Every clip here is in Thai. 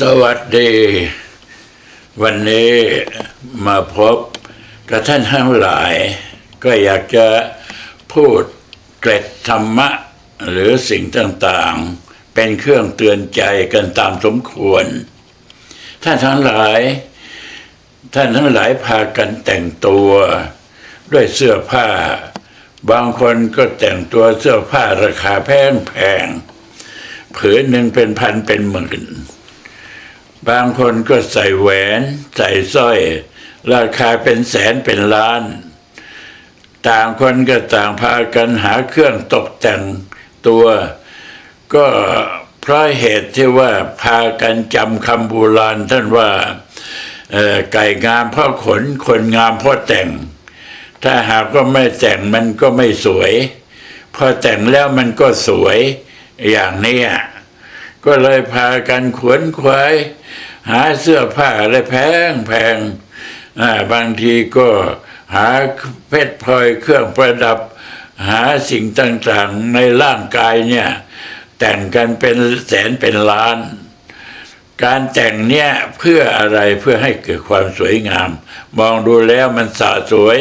สวัสดี วันนี้มาพบกับท่านทั้งหลาย ก็อยากจะพูดเกร็ดธรรมะ หรือสิ่งต่างๆ เป็นเครื่องเตือนใจกันตามสมควร ท่านทั้งหลาย ท่านทั้งหลายพากันแต่งตัว ด้วยเสื้อผ้า บางคนก็แต่งตัวเสื้อผ้าราคาแพงแพงผืนหนึ่งเป็นพันเป็นหมื่น บางคนก็ใส่แหวน ใส่สร้อย ราคาเป็นแสนเป็นล้าน ต่างคนก็ต่างพากันหาเครื่องตกแต่งตัว ก็เพราะเหตุที่ว่าพากันจำคำโบราณท่านว่าไก่งามเพราะขนคนงามเพราะแต่ง ถ้าหากว่าไม่แต่งมันก็ไม่สวย พอแต่งแล้วมันก็สวยอย่างนี้ก็เลยพากันขวนขวาย หาเสื้อผ้าอะไรแพงแพงบางทีก็หาเพชรพลอยเครื่องประดับ หาสิ่งต่างๆในร่างกายเนี่ย แต่งกันเป็นแสนเป็นล้าน การแต่งเนี่ยเพื่ออะไรเพื่อให้เกิดความสวยงาม มองดูแล้วมันสะสวย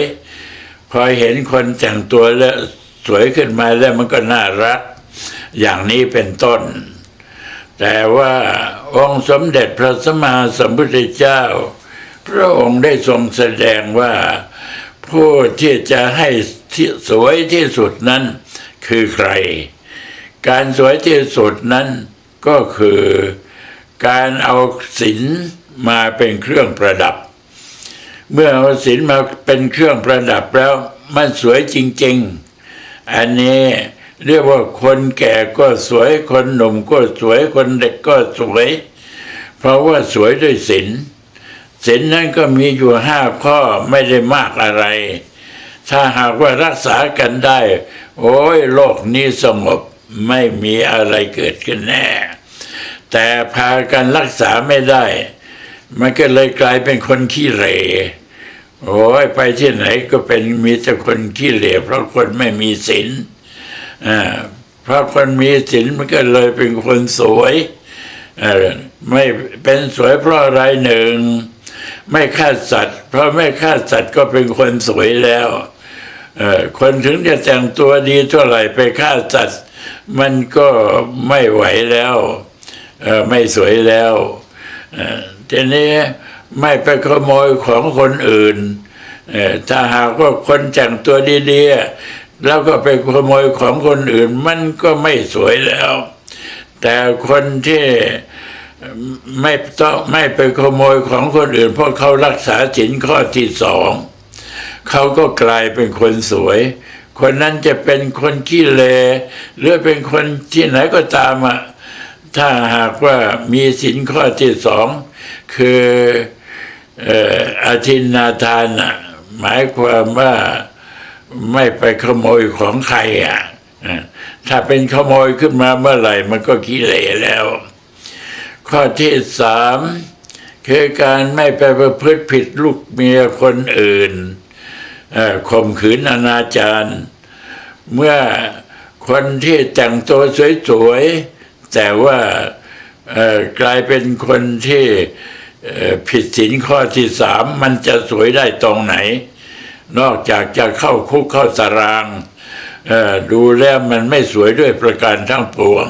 พอเห็นคนแต่งตัวแล้วสวยขึ้นมาแล้วมันก็น่ารัก อย่างนี้เป็นต้น แต่ว่า องค์สมเด็จพระสัมมาสัมพุทธเจ้า พระองค์ได้ทรงแสดงว่า ผู้ที่จะให้ที่สวยที่สุดนั้นคือใคร การสวยที่สุดนั้นก็คือการเอาศิลมาเป็นเครื่องประดับ เมื่อเอาศิลมาเป็นเครื่องประดับแล้วมันสวยจริง ๆ อันนี้ เรียกว่าคนแก่ก็สวย คนหนุ่มก็สวย คนเด็กก็สวย เพราะว่าสวยด้วยศิลศิลนั้นก็มีอยู่ห้าข้อไม่ได้มากอะไร ถ้าหากว่ารักษากันได้ โอ้ยโลกนี้สงบไม่มีอะไรเกิดขึ้นแน่ แต่พากันรักษาไม่ได้ มันก็เลยกลายเป็นคนขี้เหร่โอ้ยไปที่ไหนก็เป็นมีแต่คนขี้เหร่เพราะคนไม่มีศีล เพราะคนมีศีลมันก็เลยเป็นคนสวยอ่อไม่เป็นสวยเพราะอะไรหนึ่ง ไม่ฆ่าสัตว์ เพราะไม่ฆ่าสัตว์ก็เป็นคนสวยแล้วอ่อคนถึงจะแต่งตัวดีเท่าไหร่ไปฆ่าสัตว์ มันก็ไม่ไหวแล้วไม่สวยแล้วอ่อทีนี้ไม่ไปขโมยของคนอื่นอ่อถ้าหากว่าคนแต่งตัวดีๆ แล้วก็ไปขโมยของคนอื่นมันก็ไม่สวยแล้ว แต่คนที่ไม่ต้องไม่ไปขโมยของคนอื่น เพราะเขารักษาศีลข้อที่สองเขาก็กลายเป็นคนสวย คนนั้นจะเป็นคนขี้เลหรือเป็นคนที่ไหนก็ตามอะถ้าหากว่ามีสินข้อที่สองคืออ่ออาทินาทานน่ะหมายความว่า ไม่ไปขโมยของใครอะถ้าเป็นขโมยขึ้นมาเมื่อไหร่ มันก็ขี้เหร่แล้ว ข้อที่สามคือการไม่ไปประพฤติผิดลูกเมียคนอื่นข่มขืนอนาจารเมื่อคนที่แต่งตัวสวยๆ แต่ว่ากลายเป็นคนที่ผิดศีลข้อที่สามมันจะสวยได้ตรงไหน นอกจากจะเข้าคุกเข้าตารางดูแล้วมันไม่สวยด้วยประการทั้งปวง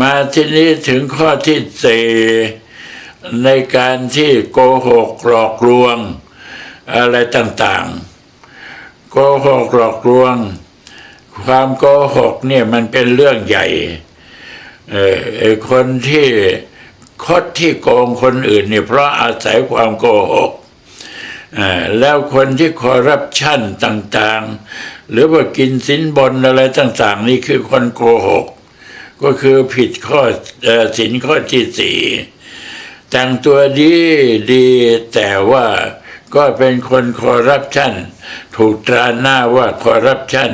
มาที่นี้ถึงข้อที่สี่ในการที่โกหกหลอกลวง อะไรต่างๆ โกหกหลอกลวง ความโกหกเนี่ยมันเป็นเรื่องใหญ่เออคนที่คดที่โกงคนอื่นเนี่ยเพราะอาศัยความโกหก แล้วคนที่คอร์รัปชันต่างๆ หรือว่ากินสินบนอะไรต่าง ๆ นี่คือคนโกหก ก็คือผิดข้อสินข้อที่สี่แต่งตัวดีดีแต่ว่าก็เป็นคนคอร์รัปชันถูกตราหน้าว่าคอร์รัปชัน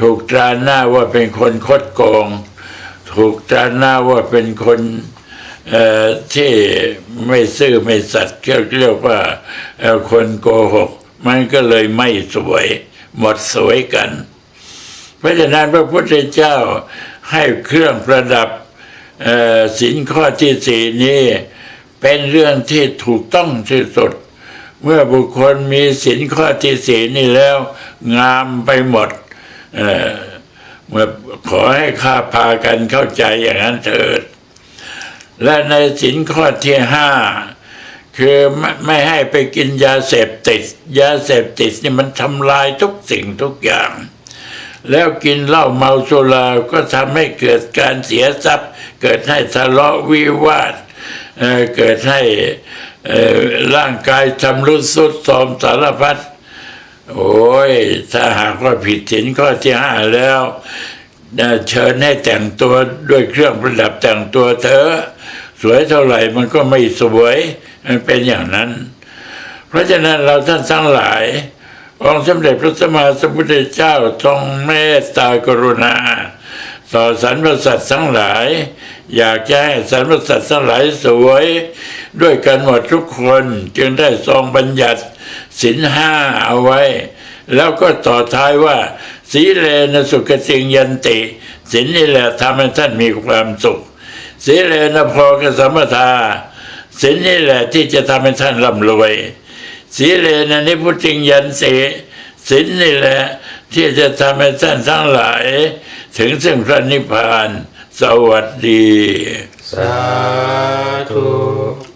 ถูกตราหน้าว่าเป็นคนคดโกง ถูกตราหน้าว่าเป็นคน ที่ไม่ซื่อไม่สัตย์เรียกว่าเอ่อคนโกหก มันก็เลยไม่สวย หมดสวยกัน เพราะฉะนั้นพระพุทธเจ้าให้เครื่องประดับสินข้อที่สี่นี้เป็นเรื่องที่ถูกต้องที่สุด เมื่อบุคคลมีสินข้อที่สี่นี้แล้ว งามไปหมดเมื่อขอให้ข้าพากันเข้าใจอย่างนั้นเถิด และในสินข้อที่ห้าคือไม่ไม่ให้ไปกินยาเสพติด ยาเสพติดนี่มันทำลายทุกสิ่งทุกอย่าง แล้วกินเหล้าเมาสุราก็ทำให้เกิดการเสียทรัพย์ เกิดให้ทะเลาะวิวาทเเกิดให้ร่างกายชำรุดสุดโทรมสารพัดโอ้ย ถ้าหากว่าผิดสินข้อที่ห้าแล้วเอ่อเชิญให้แต่งตัวด้วยเครื่องประดับแต่งตัวเถอะ สวยเท่าไหร่มันก็ไม่สวยมันเป็นอย่างนั้น เพราะฉะนั้นเราท่านทั้งหลายองค์สมเด็จพระสัมมาสัมพุทธเจ้าทรงเมตตากรุณา ต่อสรรพสัตว์ทั้งหลาย อยากจะให้สรรพสัตว์ทั้งหลายสวย ด้วยกันหมดทุกคนจึงได้ทรงบัญญัติสินห้าเอาไว้ แล้วก็ต่อท้ายว่า สีเลนสุขสิงยันติสินนี่แหละทำให้ท่านมีความสุข สีเลนะพอกสัมปทาสินนี่แหละที่จะทำให้ท่านร่ำรวยสีเลนะนิพุติงยันสีสินนี่แหละที่จะทำให้ท่านทั้งหลาย ถึงซึ่งพระนิพพาน สวัสดี สาธุ